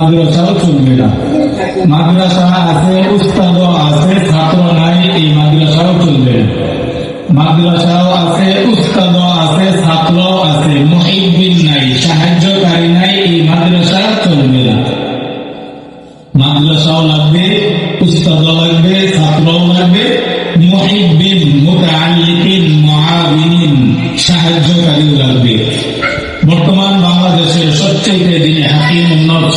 মাদ্রাসাও চলবে না। মাদ্রাসা আছে উস্তাদ আছে, ছাত্র নাই, এই মাদ্রাসাও চলবে মাদ্রাসাও আছে উস্তাদ আছে ছাত্র আছে মহিবিন নাই, সাহায্যকারী নাই, এই মাদ্রাসা চলবে না। মাদ্রাসাও লাগবে উস্তাদ লাগবে, ছাত্রও লাগবে মহিবিন মুতাআল্লিকিন মুআবিনিন সাহায্যকারীও লাগবে। বর্তমান বাংলাদেশের সবচেয়ে দিনে হাকিম উন্নত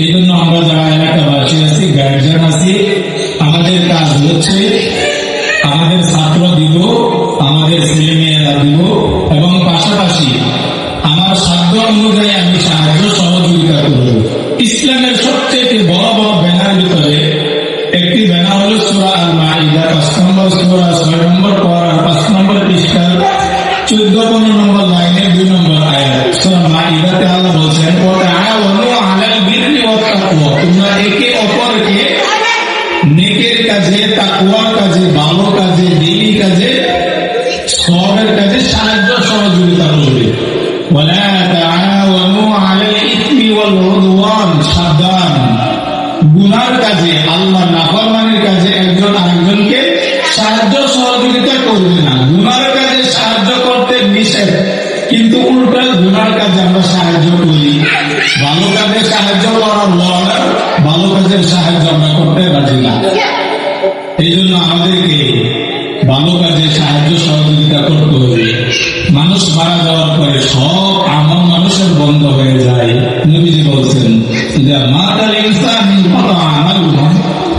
এই জন্য আমরা যারা এলাকাবাসী আছি গার্জিয়ান আছি, আমাদের কাজ হচ্ছে আমাদের ছাত্র দিব, আমাদের ছেলে মেয়েরা দিব, এবং পাশাপাশি আমার সাধ্য অনুযায়ী আমি সাহায্য সহযোগিতা করব। ইসলামের সবচেয়ে বড় বড় ধর্মের কাজে সাহায্য সহযোগিতা করবে। সাহায্য সহযোগিতা করবে না। গুনার কাজে সাহায্য করতে নিষেধ, কিন্তু উল্টা গুনার কাজে আমরা সাহায্য করি। ভালো কাজে সাহায্য ভালো কাজের সাহায্য আমরা করতে পারি না।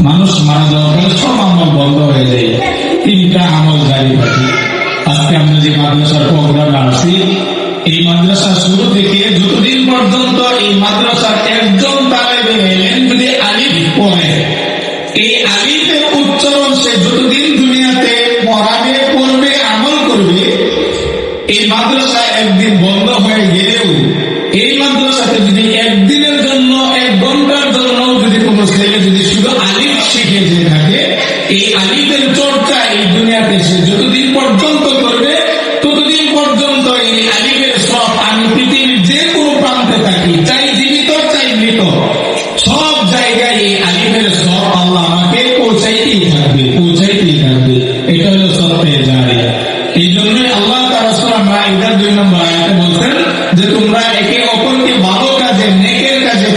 মানুষ মারা যাওয়ার সব আমল বন্ধ হয়ে যায়। তিনটা আমল আজকে আমরা যে মাদ্রাসার এই মাদ্রাসা শুরু থেকে যতদিন পর্যন্ত এই মাদ্রাসার একজন আমল করবে, এই মাদ্রাসা একদিন বন্ধ এই যতদিন পর্যন্ত করবে ততদিন পর্যন্ত এই আলিফের সব আমি পৃথিবীর যে কোনো প্রান্তে থাকি, চাই জীবিত, চাই মৃত, সব জায়গায় এই আলিফের সব আল্লাহ আমাকে পৌঁছাইতেই থাকবে পৌঁছাইতেই থাকবে। এটা হলো এই জন্য আল্লাহ তারা সুরা দুই নম্বর আয়াতে বলছেন যে, তোমরা একে অপরকে ভালো কাজে, নেকের কাজে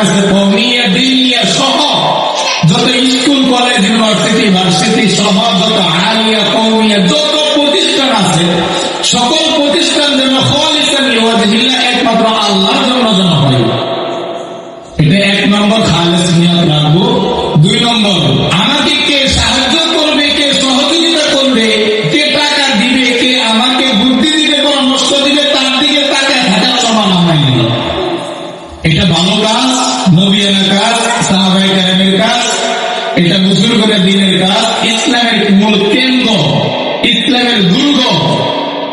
মাদ্রাস কমিয়া দিনিয়া সহ, যত স্কুল, কলেজ, ইউনিভার্সিটি, ভার্সিটি সহ, যত আলিয়া কৌমিয়া, যত প্রতিষ্ঠান আছে, সকল প্রতিষ্ঠান যেন একমাত্র আল্লাহর জন্য যেন হয়। এটা এক নম্বর নবীয়ানা কাজ সাহাবাই কালামের কাজ, এটা মুসুর করে দিনের কাজ, ইসলামের মূল কেন্দ্র, ইসলামের দুর্গ।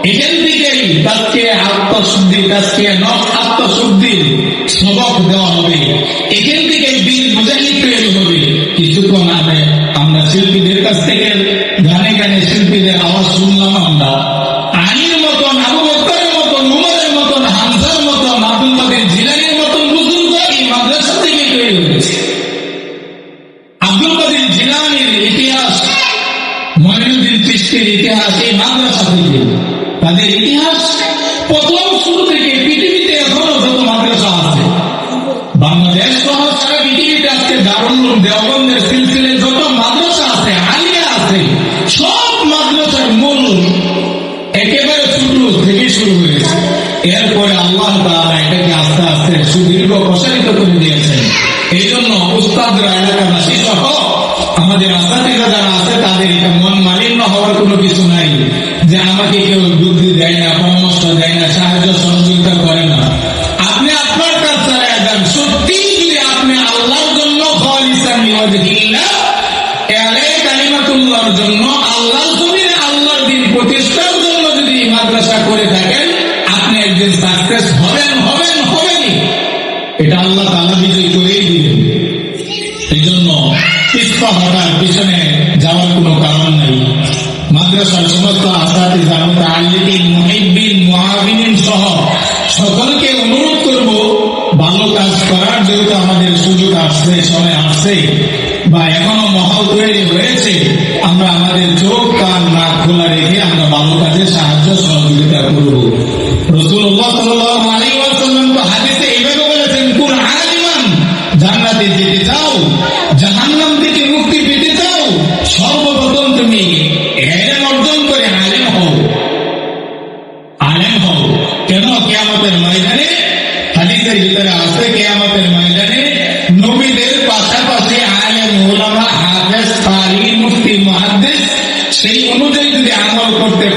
এখান থেকেই তাকে আত্মশুদ্ধি, তাকে নখ আত্মশুদ্ধির সবক দেওয়া হবে। এখান থেকে বীর মুজাহিদ তৈরি হবে। কিছুক্ষণ আগে আমরা শিল্পীদের কাছ থেকে গানে গানে শিল্পীদের আওয়াজ শুনলাম আমরা। ইতিহাস এই মাদ্রাসা থেকে তাদের ইতিহাস প্রথম শুরু থেকে পৃথিবীতে এখনও যত মাদ্রাসা আছে। বাংলাদেশ সহ সারা পৃথিবীতে আজকে সিলসিলে যত মাদ্রাসা আছে, আলিয়া আছে, সব মাদ্রাসার মূল একেবারে শুরু থেকে শুরু হয়েছে। এরপরে আল্লাহ তাআলা এটাকে আস্তে আস্তে সুদীর্ঘ প্রসারিত করে দিয়েছেন। এই জন্য উস্তাদরা, এলাকাবাসী সহ আমাদের আসাদিরা যারা আছে, তাদের এটা মন মালিন্য কোনো কিছু নাই যে আমাকে কেউ বুদ্ধি দেয় না, পরামর্শ দেয় না, সাহায্য সহযোগিতা করে না। আপনি আপনার কাজ চালিয়ে যান। সত্যি যদি আপনি আল্লাহর জন্য খালিসান মাদ্রাসা করে থাকেন, আপনি একদিন হবেন হবেন এটা আল্লাহ পিছনে যাওয়ার কোনো কারণ নাই। কাজ করার যেহেতু আমাদের সুযোগ আসছে সময় আসছে বা আমরা আমাদের চোখ কান নাক খোলা আমরা ভালো কাজে সাহায্য সহযোগিতা করব রসুল্লাহ যদি